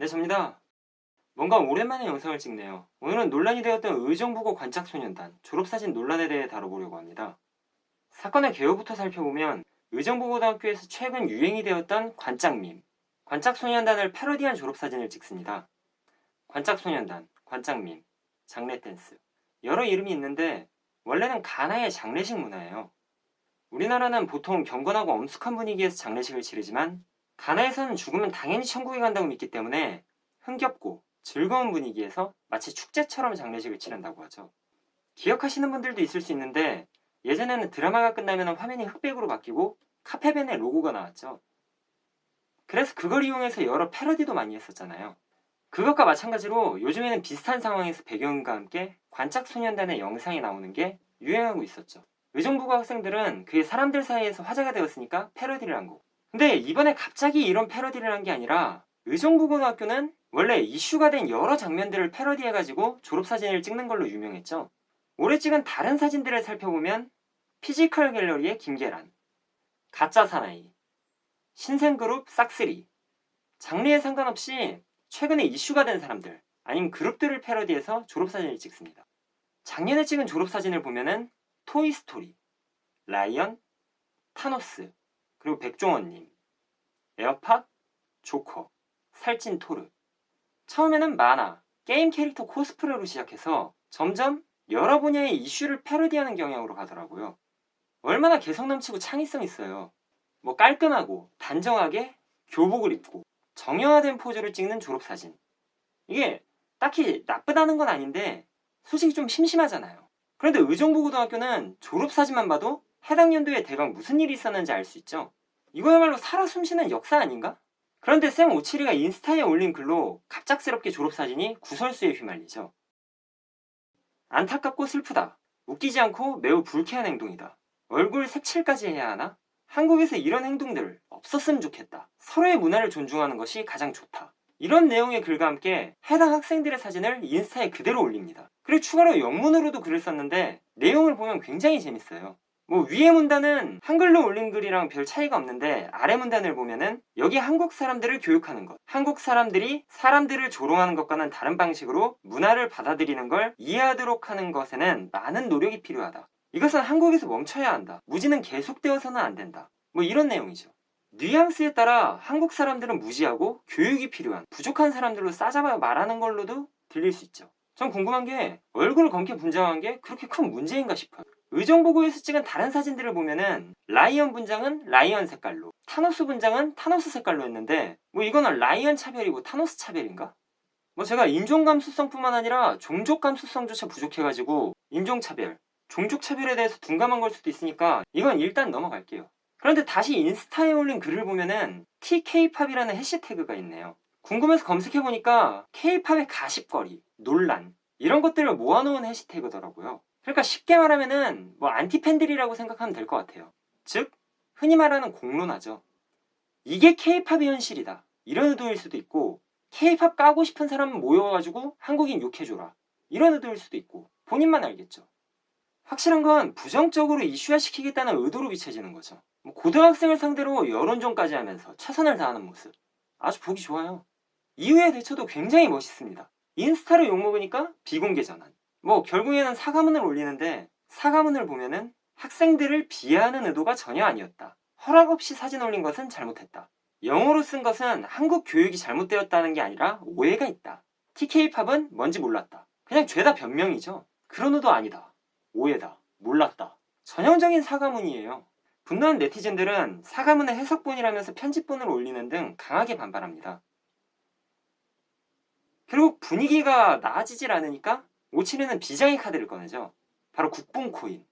네, 접니다. 뭔가 오랜만에 영상을 찍네요. 오늘은 논란이 되었던 의정부고 관짝소년단 졸업사진 논란에 대해 다뤄보려고 합니다. 사건의 개요부터 살펴보면 의정부고등학교에서 최근 유행이 되었던 관짝밈, 관짝소년단을 패러디한 졸업사진을 찍습니다. 관짝소년단, 관짝밈, 장례댄스 여러 이름이 있는데 원래는 가나의 장례식 문화예요. 우리나라는 보통 경건하고 엄숙한 분위기에서 장례식을 치르지만 가나에서는 죽으면 당연히 천국에 간다고 믿기 때문에 흥겹고 즐거운 분위기에서 마치 축제처럼 장례식을 치른다고 하죠. 기억하시는 분들도 있을 수 있는데 예전에는 드라마가 끝나면 화면이 흑백으로 바뀌고 카페벤의 로고가 나왔죠. 그래서 그걸 이용해서 여러 패러디도 많이 했었잖아요. 그것과 마찬가지로 요즘에는 비슷한 상황에서 배경과 함께 관짝소년단의 영상이 나오는 게 유행하고 있었죠. 의정부고 학생들은 그게 사람들 사이에서 화제가 되었으니까 패러디를 한 거고. 근데 이번에 갑자기 이런 패러디를 한 게 아니라 의정부고등학교는 원래 이슈가 된 여러 장면들을 패러디해가지고 졸업사진을 찍는 걸로 유명했죠. 올해 찍은 다른 사진들을 살펴보면 피지컬 갤러리의 김계란, 가짜 사나이, 신생그룹 싹쓰리, 장르에 상관없이 최근에 이슈가 된 사람들 아니면 그룹들을 패러디해서 졸업사진을 찍습니다. 작년에 찍은 졸업사진을 보면은 토이스토리, 라이언, 타노스, 그리고 백종원님, 에어팟, 조커, 살찐 토르. 처음에는 만화, 게임 캐릭터 코스프레로 시작해서 점점 여러 분야의 이슈를 패러디하는 경향으로 가더라고요. 얼마나 개성 넘치고 창의성 있어요. 뭐 깔끔하고 단정하게 교복을 입고 정형화된 포즈를 찍는 졸업사진. 이게 딱히 나쁘다는 건 아닌데 솔직히 좀 심심하잖아요. 그런데 의정부고등학교는 졸업사진만 봐도 해당 연도에 대강 무슨 일이 있었는지 알 수 있죠. 이거야말로 살아 숨쉬는 역사 아닌가? 그런데 쌤 오칠이가 인스타에 올린 글로 갑작스럽게 졸업사진이 구설수에 휘말리죠. 안타깝고 슬프다. 웃기지 않고 매우 불쾌한 행동이다. 얼굴 색칠까지 해야 하나? 한국에서 이런 행동들 없었으면 좋겠다. 서로의 문화를 존중하는 것이 가장 좋다. 이런 내용의 글과 함께 해당 학생들의 사진을 인스타에 그대로 올립니다. 그리고 추가로 영문으로도 글을 썼는데 내용을 보면 굉장히 재밌어요. 뭐 위에 문단은 한글로 올린 글이랑 별 차이가 없는데 아래 문단을 보면은 여기 한국 사람들을 교육하는 것, 한국 사람들이 사람들을 조롱하는 것과는 다른 방식으로 문화를 받아들이는 걸 이해하도록 하는 것에는 많은 노력이 필요하다. 이것은 한국에서 멈춰야 한다. 무지는 계속되어서는 안 된다. 뭐 이런 내용이죠. 뉘앙스에 따라 한국 사람들은 무지하고 교육이 필요한 부족한 사람들로 싸잡아 말하는 걸로도 들릴 수 있죠. 전 궁금한 게 얼굴 검게 분장한 게 그렇게 큰 문제인가 싶어요. 의정보고에서 찍은 다른 사진들을 보면은 라이언 분장은 라이언 색깔로 타노스 분장은 타노스 색깔로 했는데 뭐 이거는 라이언 차별이고 타노스 차별인가? 뭐 제가 인종 감수성뿐만 아니라 종족 감수성조차 부족해가지고 인종 차별, 종족 차별에 대해서 둔감한 걸 수도 있으니까 이건 일단 넘어갈게요. 그런데 다시 인스타에 올린 글을 보면은 TK팝이라는 해시태그가 있네요. 궁금해서 검색해 보니까 K팝의 가십거리, 논란 이런 것들을 모아놓은 해시태그더라고요. 그러니까 쉽게 말하면은 뭐 안티팬들이라고 생각하면 될 것 같아요. 즉 흔히 말하는 공론화죠. 이게 K-팝의 현실이다. 이런 의도일 수도 있고 K-팝 까고 싶은 사람 모여가지고 한국인 욕해줘라. 이런 의도일 수도 있고 본인만 알겠죠. 확실한 건 부정적으로 이슈화시키겠다는 의도로 비춰지는 거죠. 뭐 고등학생을 상대로 여론전까지 하면서 최선을 다하는 모습 아주 보기 좋아요. 이후의 대처도 굉장히 멋있습니다. 인스타로 욕먹으니까 비공개 전환. 뭐 결국에는 사과문을 올리는데 사과문을 보면은 학생들을 비하하는 의도가 전혀 아니었다. 허락 없이 사진 올린 것은 잘못했다. 영어로 쓴 것은 한국 교육이 잘못되었다는 게 아니라 오해가 있다. TK팝은 뭔지 몰랐다. 그냥 죄다 변명이죠. 그런 의도 아니다. 오해다. 몰랐다. 전형적인 사과문이에요. 분노한 네티즌들은 사과문의 해석본이라면서 편집본을 올리는 등 강하게 반발합니다. 결국 분위기가 나아지질 않으니까 오치르는 비장의 카드를 꺼내죠. 바로 국뽕 코인.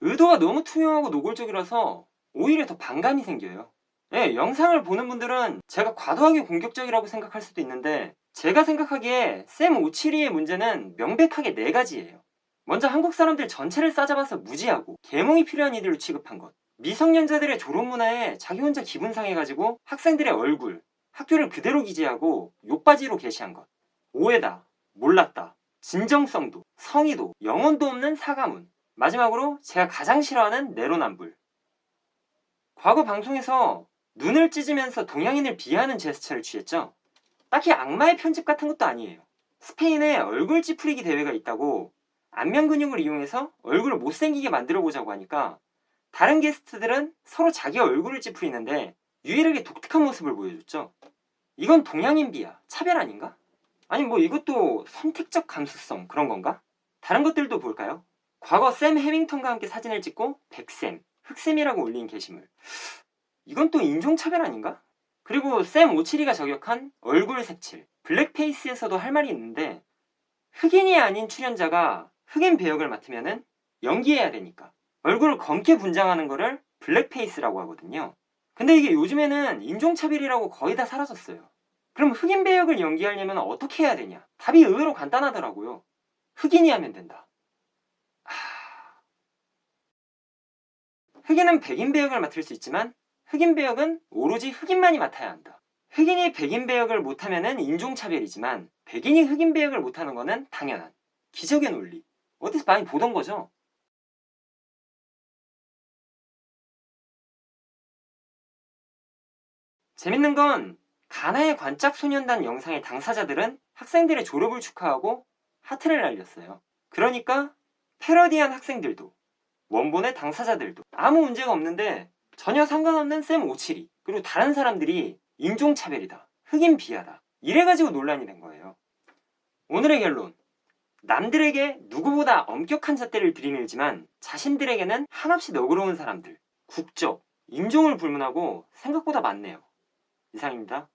의도가 너무 투명하고 노골적이라서 오히려 더 반감이 생겨요. 예, 영상을 보는 분들은 제가 과도하게 공격적이라고 생각할 수도 있는데 제가 생각하기에 샘 오치리의 문제는 명백하게 네 가지예요. 먼저 한국 사람들 전체를 싸잡아서 무지하고 계몽이 필요한 이들로 취급한 것. 미성년자들의 졸업 문화에 자기 혼자 기분 상해가지고 학생들의 얼굴, 학교를 그대로 기재하고 욕바지로 게시한 것. 오해다, 몰랐다, 진정성도, 성의도, 영혼도 없는 사과문. 마지막으로 제가 가장 싫어하는 내로남불. 과거 방송에서 눈을 찢으면서 동양인을 비하하는 제스처를 취했죠. 딱히 악마의 편집 같은 것도 아니에요. 스페인에 얼굴 찌푸리기 대회가 있다고 안면 근육을 이용해서 얼굴을 못생기게 만들어 보자고 하니까 다른 게스트들은 서로 자기 얼굴을 찌푸리는데 유일하게 독특한 모습을 보여줬죠. 이건 동양인 비하, 차별 아닌가? 아니 뭐 이것도 선택적 감수성 그런 건가? 다른 것들도 볼까요? 과거 샘 해밍턴과 함께 사진을 찍고 백샘, 흑샘이라고 올린 게시물. 이건 또 인종차별 아닌가? 그리고 샘 오치리가 저격한 얼굴 색칠, 블랙페이스에서도 할 말이 있는데 흑인이 아닌 출연자가 흑인 배역을 맡으면은 연기해야 되니까 얼굴을 검게 분장하는 거를 블랙페이스라고 하거든요. 근데 이게 요즘에는 인종차별이라고 거의 다 사라졌어요. 그럼 흑인 배역을 연기하려면 어떻게 해야 되냐? 답이 의외로 간단하더라고요. 흑인이 하면 된다. 하... 흑인은 백인 배역을 맡을 수 있지만 흑인 배역은 오로지 흑인만이 맡아야 한다. 흑인이 백인 배역을 못하면은 인종차별이지만 백인이 흑인 배역을 못하는 거는 당연한 기적의 논리. 어디서 많이 보던 거죠? 재밌는 건 가나의 관짝 소년단 영상의 당사자들은 학생들의 졸업을 축하하고 하트를 날렸어요. 그러니까 패러디한 학생들도 원본의 당사자들도 아무 문제가 없는데 전혀 상관없는 쌤 오칠이 그리고 다른 사람들이 인종차별이다 흑인 비하다 이래가지고 논란이 된 거예요. 오늘의 결론 남들에게 누구보다 엄격한 잣대를 들이밀지만 자신들에게는 한없이 너그러운 사람들 국적, 인종을 불문하고 생각보다 많네요. 이상입니다.